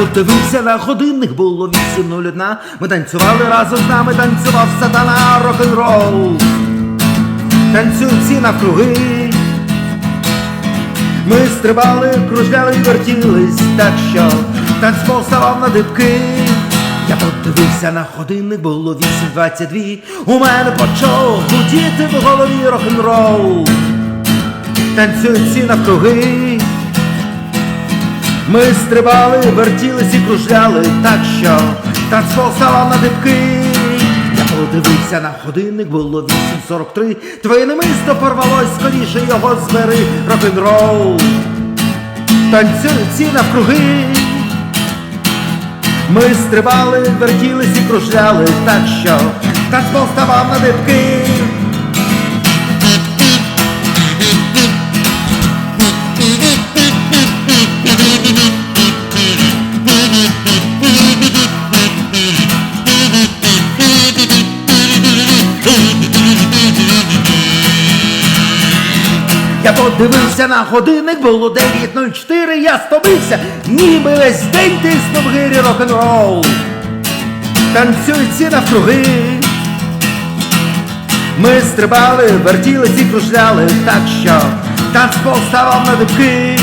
Я подивився на годинник, було 8.01 Ми танцювали разом з нами, танцював сатана рок-н-рол. Танцюють всі навкруги. Ми стрибали, кружляли вертілись, так що танцпол ставав на дибки. Я подивився на годинник, було 8.22 У мене почав гудіти в голові рок-н-рол. Танцюють всі навкруги Ми стрибали, вертілись і кружляли, так що танцпол ставав на дибки. Я подивився на годинник, було 8.43 Твоє немисто порвалось, скоріше його збери рок-н-рол Танцюють всі навкруги Ми стрибали, вертілись і кружляли, так що танцпол ставав на дибки. Я подивився на годинник, було 9.04, я стомився, ніби весь день тиснув гирі рок-н-рол. Танцюють навкруги. Ми стрибали, вертілись і кружляли, так що танцпол ставав на дибки.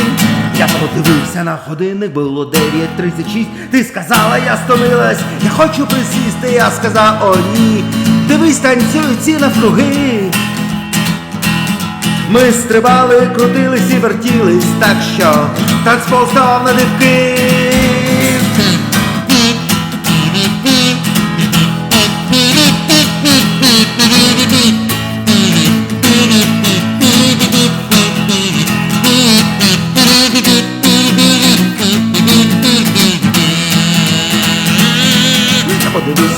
Я подивився на годинник, було 9.36 Ти сказала, я стомилась, я хочу присісти, я сказав, о ні. Дивись, танцюють всі навкруги. Ми стрибали, крутились і вертілись, так що танцпол став на дибки.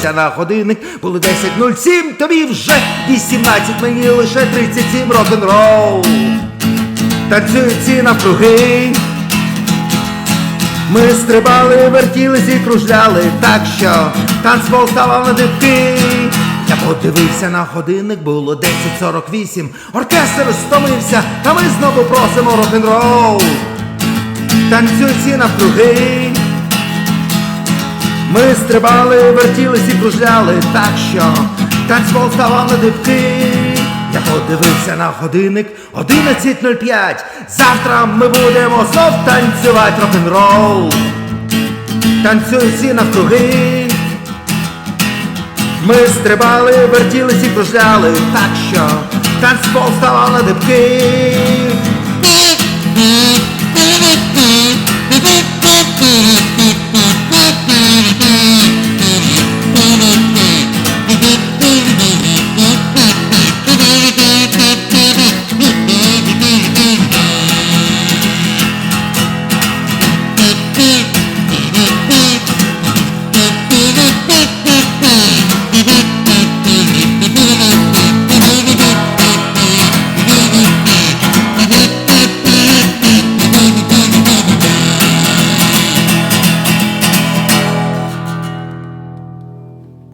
Я подивився на годинник, було 10.07, тобі вже 18, мені лише 37 рок-н-рол. Танцюють всі навкруги. Ми стрибали, вертілись і кружляли, так що танцпол ставав на дибки. Я подивився на годинник, було 10.48. Оркестр стомився, та ми знову просимо рок-н-рол. Танцюють навкруги. Ми стрибали, вертілись і кружляли, так що танцпол ставав на дибки. Я подивився на годинник 11.05. Завтра ми будемо знов танцювати рок-н-рол. Танцюють всі навкруги. Ми стрибали, вертілись і кружляли, так що танцпол ставав на дибки.